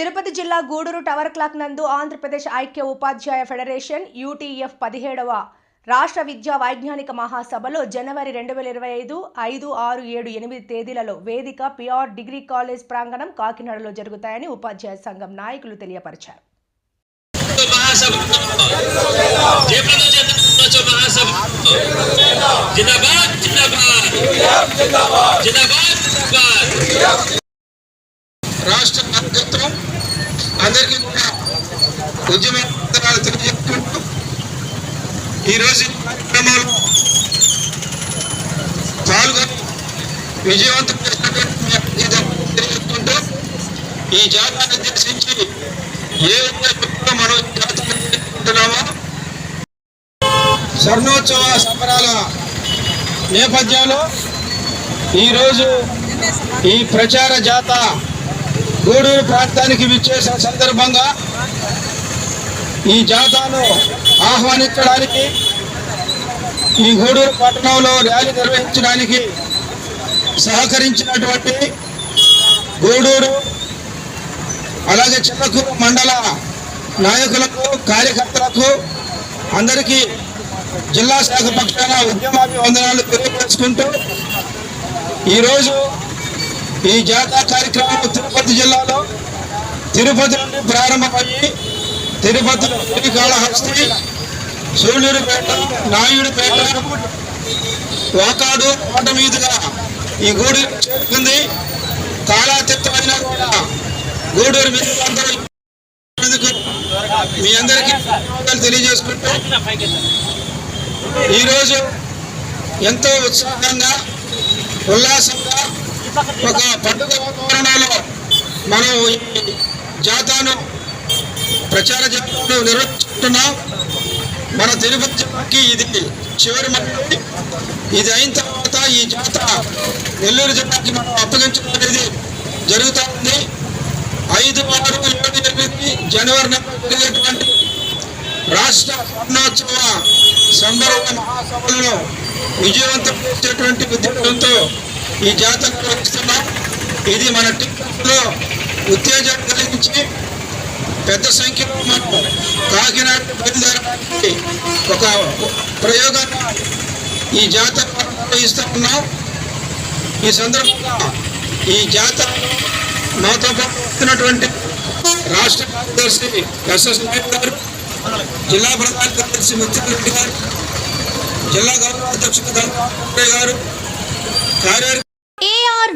తిరుపతి జిల్లా Gudur tower clock నందు ఆంధ్రప్రదేశ్ ఐక్య ఉపాధ్యాయ ఫెడరేషన్ యూటీఎఫ్ పదిహేడవ రాష్ట్ర విద్యా వైజ్ఞానిక మహాసభలో జనవరి రెండు వేల ఇరవై ఐదు ఐదు ఆరు ఏడు ఎనిమిది తేదీలలో వేదిక పిఆర్ డిగ్రీ కాలేజ్ ప్రాంగణం కాకినాడలో జరుగుతాయని ఉపాధ్యాయ సంఘం నాయకులు తెలియపరిచారు. రాష్ట్ర నాయకత్వం అందరికీ కూడా ఉద్యమ వందనాలు తెలియజేసుకుంటూ ఈరోజు ఈ కార్యక్రమంలో పాల్గొని విజయవంతం చేసినటువంటి ఈ జాతాన్ని ఉద్దేశించి ఏ విధంగా మనం ఈ స్వర్ణోత్సవ సంబరాల నేపథ్యంలో ఈరోజు ఈ ప్రచార జాత గూడూరు ప్రాంతానికి విచ్చేసిన సందర్భంగా ఈ జాతాను ఆహ్వానించడానికి ఈ గూడూరు పట్టణంలో ర్యాలీ నిర్వహించడానికి సహకరించినటువంటి గూడూరు అలాగే చిన్నకూరు మండల నాయకులకు కార్యకర్తలకు అందరికీ జిల్లా శాఖ పక్షాన ఉద్యమాభివందనాలు తెలియపరుచుకుంటూ ఈరోజు ఈ జాతర కార్యక్రమం తిరుపతి జిల్లాలో. తిరుపతి నుండి ప్రారంభమయ్యి తిరుపతిలో శ్రీకాళహస్తి సూళ్ళూరుపేట నాయుడుపేట వాకాడు కోట మీదుగా ఈ గూడూరు చేరుకుంది. కాళాతీర్థం కూడా గూడూరు మీద మీ అందరికీ తెలియజేసుకుంటూ ఈరోజు ఎంతో ఉత్సాహంగా ఉల్లాసంగా ఒక పండుగ వాతావరణంలో మనం ఈ జాతాను ప్రచార జాతాను నిర్వహిస్తున్నాం. మన తిరుపతి జిల్లాకి ఇది చివరి మండలి ఇది అయిన తర్వాత ఈ జాత నెల్లూరు జిల్లాకి మనం అప్పగించడం అనేది జరుగుతూ ఉంది ఐదు ఆరు ఏడు ఎనిమిది జనవరి నెలలో జరిగేటువంటి రాష్ట్ర స్వర్ణోత్సవ సంబర మహాసభలను విజయవంతం చేసేటువంటి ఉద్దేశంతో ఈ జాతర నిర్వహిస్తున్నాం ఇది మన టీచర్స్లో ఉత్తేజం కలిగించి పెద్ద సంఖ్యలో మనం కాకినాడ బయలుదేరడానికి ఒక ప్రయోగాన్ని ఈ జాతర మనం ఉన్నాం. ఈ సందర్భంగా ఈ జాతర మాతో పాటున్నటువంటి రాష్ట్ర కార్యదర్శి ఎస్ఎస్ నాయుడు గారు జిల్లా ప్రధాన కార్యదర్శి ముత్యారెడ్డి గారు జిల్లా గౌరవ అధ్యక్షుడు గారు కార్యవర్గ